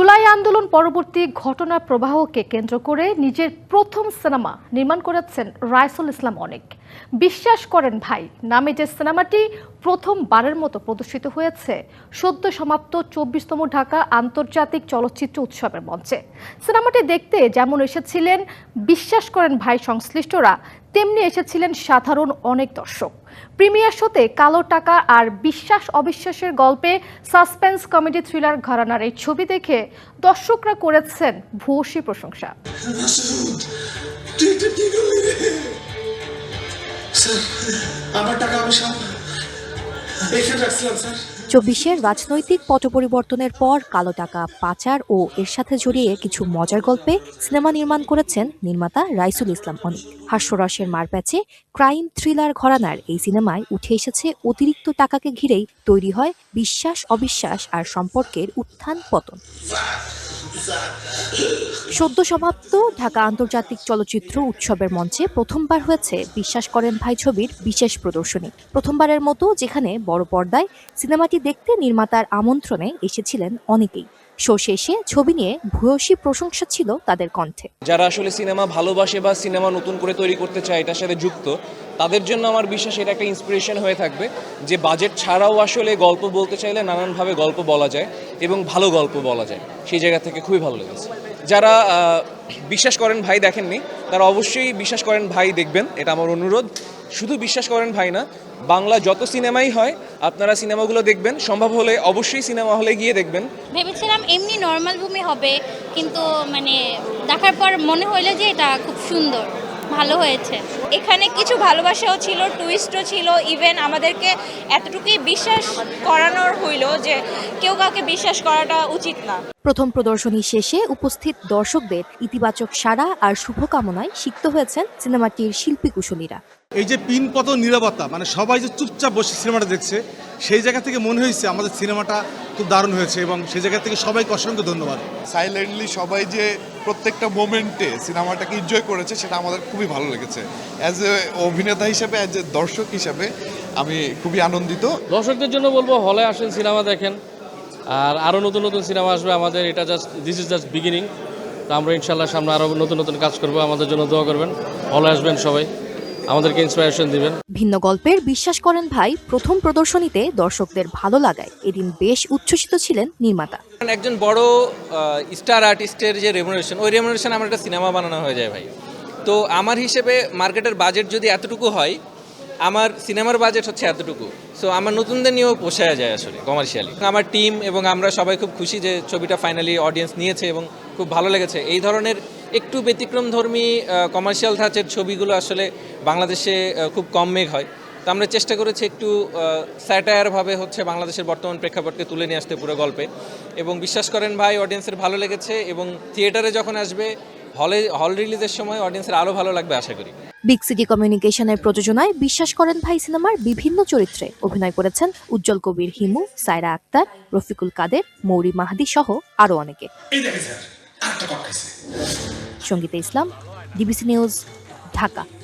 জুলাই আন্দোলন পরবর্তী ঘটনার প্রবাহকে কেন্দ্র করে নিজের প্রথম সিনেমা নির্মাণ করেছেন রাইসুল ইসলাম অনেক। বিশ্বাস করেন ভাই, নামে যে সিনেমাটি প্রথমবারের মতো প্রদর্শিত হয়েছে, সদ্য সমাপ্ত চব্বিশতম ঢাকা আন্তর্জাতিক চলচ্চিত্র উৎসবের মঞ্চে। সিনেমাটি দেখতে যেমন এসেছিলেন, বিশ্বাস করেন ভাই সংশ্লিষ্টরা তেমনি এসেছিলেন সাধারণ অনেক দর্শক। প্রিমিয়ার শোতে কালো টাকা আর বিশ্বাস অবিশ্বাসের গল্পে সাসপেন্স কমেডি থ্রিলার ঘরানার এই ছবি দেখে দর্শকরা করেছেন ভূয়সী প্রশংসা। আমার টাকা আমি রাখছিলাম, স্যার। চব্বিশের রাজনৈতিক পট পরিবর্তনের পর কালো টাকা, পাচার ও এর সাথে জড়িয়ে কিছু মজার গল্পে সিনেমা নির্মাণ করেছেন নির্মাতা রাইসুল ইসলাম অনিক। হাস্যরসের মারপ্যাচে ক্রাইম থ্রিলার ঘরানার এই সিনেমায় উঠে এসেছে অতিরিক্ত টাকাকে ঘিরেই তৈরি হয় বিশ্বাস অবিশ্বাস আর সম্পর্কের উত্থান পতন। সদ্য সমাপ্ত ঢাকা আন্তর্জাতিক চলচ্চিত্র উৎসবের মঞ্চে প্রথমবার হয়েছে বিশ্বাস করেন ভাই ছবির বিশেষ প্রদর্শনী। প্রথমবারের মতো যেখানে বড় পর্দায় সিনেমাটি দেখতে নির্মাতার আমন্ত্রণে এসেছিলেন অনেকেই। শো শেষে ছবি নিয়ে ভূয়সী প্রশংসা ছিল তাদের কণ্ঠে। যারা আসলে সিনেমা ভালোবাসে বা সিনেমা নতুন করে তৈরি করতে চায়, এটার সাথে যুক্ত, তাদের জন্য আমার বিশ্বাস এটা একটা ইন্সপিরেশন হয়ে থাকবে যে বাজেট ছাড়াও আসলে গল্প বলতে চাইলে নানানভাবে গল্প বলা যায় এবং ভালো গল্প বলা যায়। সেই জায়গা থেকে খুবই ভালো লেগেছে। যারা বিশ্বাস করেন ভাই দেখেননি, তারা অবশ্যই বিশ্বাস করেন ভাই দেখবেন, এটা আমার অনুরোধ। শুধু বিশ্বাস করেন ভাই না, বাংলা যত সিনেমাই হয়, আপনারা সিনেমাগুলো দেখবেন, সম্ভব হলে অবশ্যই সিনেমা হলে গিয়ে দেখবেন। ভেবেছিলাম এমনি নর্মাল ভূমি হবে, কিন্তু মানে দেখার পর মনে হইল যে এটা খুব সুন্দর। ভালো হয়েছে। এখানে কিছু ভালোবাসাও ছিল টুইস্টও ছিল ইভেন আমাদেরকে এতটুকুই বিশ্বাস করানোর হইল যে কেউ কাউকে বিশ্বাস করাটা উচিত না। প্রথম প্রদর্শনী শেষে উপস্থিত দর্শকদের ইতিবাচক সারা আর শুভকামনায় সিক্ত হয়েছেন সিনেমাটির শিল্পী কুশলীরা। এই যে পিনপত নিরাপত্তা মানে সবাই যে চুপচাপ বসে সিনেমাটা দেখছে সেই জায়গা থেকে মনে হয়েছে আমাদের সিনেমাটা খুব দারুণ হয়েছে এবং সেই জায়গা থেকে সবাইকে অসংখ্য ধন্যবাদ। সাইলেন্টলি সবাই যে প্রত্যেকটা মোমেন্টে সিনেমাটাকে এনজয় করেছে সেটা আমাদের খুবই ভালো লেগেছে। অ্যাজ এ অভিনেতা হিসেবে অ্যাজ এ দর্শক হিসেবে আমি খুবই আনন্দিত। দর্শকদের জন্য বলব হলে আসেন সিনেমা দেখেন। আর আরও নতুন নতুন সিনেমা আসবে আমাদের এটা just this is just beginning তো আমরা ইনশাল্লাহ সামনে আরও নতুন নতুন কাজ করব। আমাদের জন্য দোয়া করবেন। হলে আসবেন সবাই। আমাদেরকে ইন্সপিরেশন দিবেন। ভিন্ন গল্পের বিশ্বাস করেন ভাই প্রথম প্রদর্শনীতে দর্শকদের ভালো লাগায়। এদিন বেশ উচ্ছ্বসিত ছিলেন নির্মাতা। একজন বড় স্টার আর্টিস্টের যে রেমুনারেশন ওই রেমুনারেশন আমার একটা সিনেমা বানানো হয়ে যায় ভাই। তো আমার হিসেবে মার্কেটের বাজেট যদি এতটুকু হয় আমার সিনেমার বাজেট হচ্ছে এতটুকু। সো আমার নতুনদের নিয়েও পোষায় যায় আসলে কমার্শিয়ালি আমার টিম এবং আমরা সবাই খুব খুশি যে ছবিটা ফাইনালি অডিয়েন্স নিয়েছে এবং খুব ভালো লেগেছে। এই ধরনের একটু ব্যতিক্রমধর্মী কমার্শিয়াল ধাঁচের ছবিগুলো আসলে বাংলাদেশে খুব কম মেঘ হয়। তো আমরা চেষ্টা করেছি একটু স্যাটায়ারভাবে হচ্ছে বাংলাদেশের বর্তমান প্রেক্ষাপটকে তুলে নিয়ে আসতে পুরো গল্পে। এবং বিশ্বাস করেন ভাই অডিয়েন্সের ভালো লেগেছে এবং থিয়েটারে যখন আসবে হলে হল রিলিজের সময় অডিয়েন্সের আরও ভালো লাগবে আশা করি। বিগ সিটি কমিউনিকেশনের প্রযোজনায় বিশ্বাস করেন ভাই সিনেমার বিভিন্ন চরিত্রে। অভিনয় করেছেন উজ্জ্বল কবির হিমু সায়রা আক্তার রফিকুল কাদের মৌরি মাহাদি সহ আরও অনেকে। Sangita Islam DBC news Dhaka.